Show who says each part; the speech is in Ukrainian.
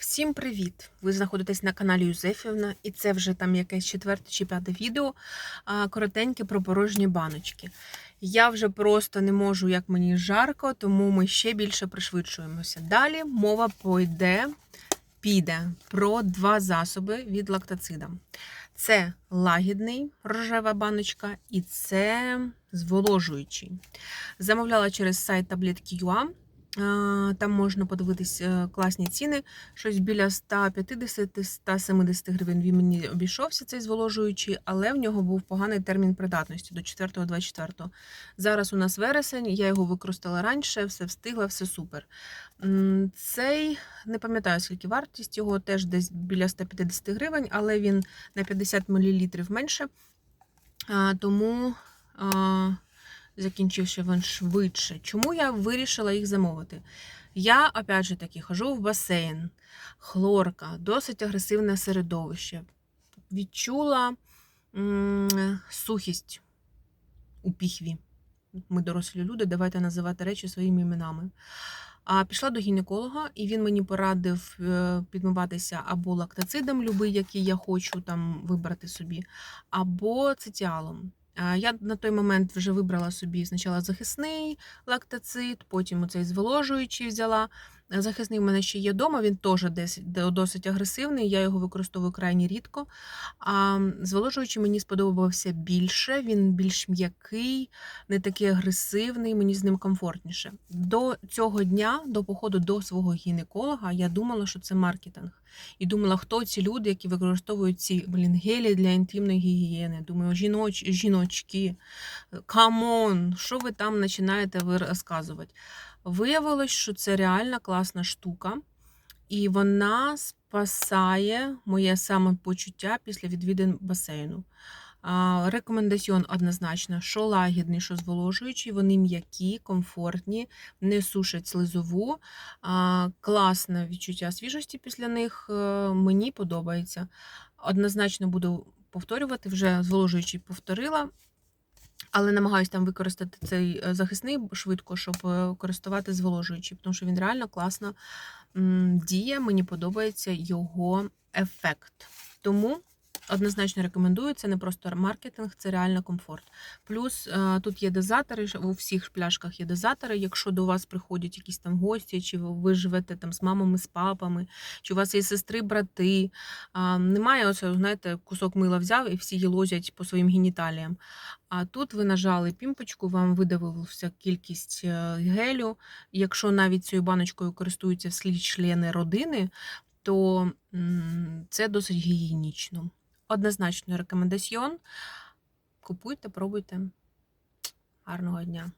Speaker 1: Всім привіт! Ви знаходитесь на каналі Юзефівна, і це вже там якесь четверте чи п'яте відео коротеньке про порожні баночки. Я вже просто не можу, як мені жарко, тому ми ще більше пришвидшуємося. Далі мова пойде, піде про два засоби від лактоцида. Це лагідний рожева баночка, і це зволожуючий. Замовляла через сайт таблетки.ua. А, Там можна подивитись е, класні ціни. Щось біля 150-170 гривень він мені обійшовся цей зволожуючий, але в нього був поганий термін придатності до 4-24. Зараз у нас вересень, я його використала раніше, все встигла, все супер. Цей не пам'ятаю, скільки вартість його теж десь біля 150 гривень, але він на 50 мл менше. Тому. Закінчився він швидше. Чому я вирішила їх замовити? Я, опять же таки, хожу в басейн, хлорка, досить агресивне середовище. Відчула м, сухість у піхві. Ми дорослі люди, давайте називати речі своїми іменами. А пішла до гінеколога, і він мені порадив е, підмиватися або лактоцидом, любий, який я хочу там вибрати собі, або цитіалом. Я на той момент вже вибрала собі спочатку захисний лактоцид, потім оцей зволожуючий взяла. Захисний в мене ще є вдома, він теж десь досить агресивний, я його використовую крайні рідко. А зволожуючий мені сподобався більше, він більш м'який, не такий агресивний, мені з ним комфортніше. До цього дня, до походу до свого гінеколога, я думала, що це маркетинг. І думала, хто ці люди, які використовують ці блін, гелі для інтимної гігієни. Думаю, жіноч, жіночки, камон, що ви там починаєте розказувати? Виявилось, що це реально класна штука, і вона спасає моє самопочуття після відвідин басейну. Рекомендаціон однозначно, що лагідний, що зволожуючий, вони м'які, комфортні, не сушать слизову. Класне відчуття свіжості після них е, мені подобається. Однозначно буду повторювати, вже зволожуючий повторила. Але намагаюся там використати цей е, захисний швидко, щоб е, користувати зволожуючий, тому що він реально класно діє. Мені подобається його ефект. Тому однозначно рекомендую. Це не просто маркетинг, це реально комфорт. Плюс е, тут є дозатори, у всіх пляшках є дозатори. Якщо до вас приходять якісь там гості, чи ви живете там з мамами, з папами, чи у вас є сестри, брати. Немає оце, знаєте, кусок мила взяв і всі їлозять по своїм геніталіям. А тут ви нажали пімпочку, вам видавилася кількість е, гелю. Якщо навіть цією баночкою користуються всі члени родини, то це досить гігієнічно. Однозначно рекомендаціон. Купуйте, пробуйте. Гарного дня!